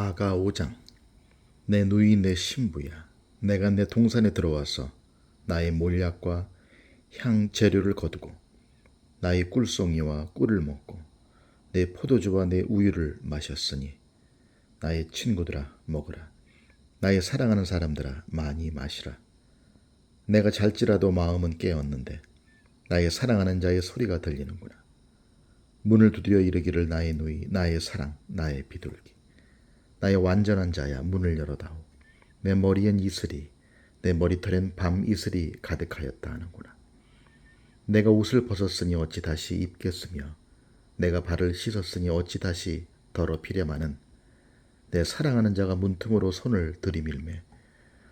아가 5장 내 누이 내 신부야. 내가 내 동산에 들어와서 나의 몰약과 향 재료를 거두고 나의 꿀송이와 꿀을 먹고 내 포도주와 내 우유를 마셨으니 나의 친구들아 먹으라. 나의 사랑하는 사람들아 많이 마시라. 내가 잘지라도 마음은 깨었는데 나의 사랑하는 자의 소리가 들리는구나. 문을 두드려 이르기를 나의 누이 나의 사랑 나의 비둘기 나의 완전한 자야 문을 열어다오. 내 머리엔 이슬이 내 머리털엔 밤 이슬이 가득하였다 하는구나. 내가 옷을 벗었으니 어찌 다시 입겠으며 내가 발을 씻었으니 어찌 다시 더럽히려마는 내 사랑하는 자가 문틈으로 손을 들이밀매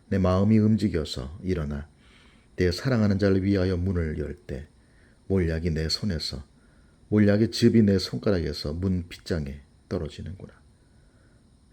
내 마음이 움직여서 일어나 내 사랑하는 자를 위하여 문을 열 때 몰약이 내 손에서 몰약의 즙이 내 손가락에서 문 빗장에 떨어지는구나.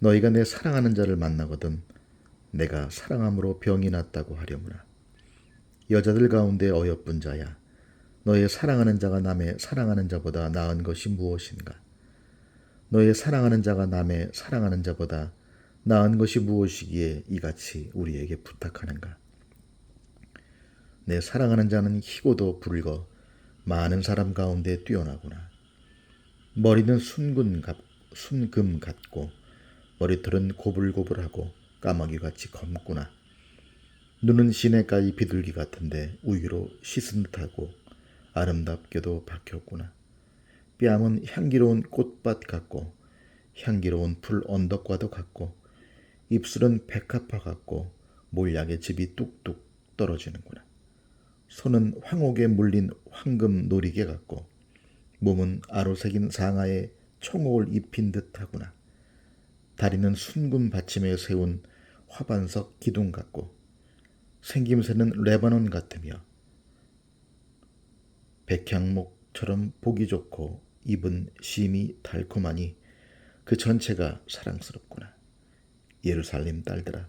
너희가 내 사랑하는 자를 만나거든 내가 사랑함으로 병이 났다고 하려무나. 여자들 가운데 어여쁜 자야. 너의 사랑하는 자가 남의 사랑하는 자보다 나은 것이 무엇인가? 너의 사랑하는 자가 남의 사랑하는 자보다 나은 것이 무엇이기에 이같이 우리에게 부탁하는가? 내 사랑하는 자는 희고도 붉어 많은 사람 가운데 뛰어나구나. 머리는 순금 같고 머리털은 고불고불하고 까마귀같이 검구나. 눈은 시내가의 비둘기 같은데 우유로 씻은 듯하고 아름답게도 박혔구나. 뺨은 향기로운 꽃밭 같고 향기로운 풀 언덕과도 같고 입술은 백합화 같고 몰약의 즙이 뚝뚝 떨어지는구나. 손은 황옥에 물린 황금 놀이개 같고 몸은 아로새긴 상하에 청옥을 입힌 듯하구나. 다리는 순금 받침에 세운 화반석 기둥 같고 생김새는 레바논 같으며 백향목처럼 보기 좋고 입은 심이 달콤하니 그 전체가 사랑스럽구나. 예루살렘 딸들아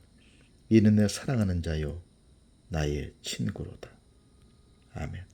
이는 내 사랑하는 자요 나의 친구로다. 아멘.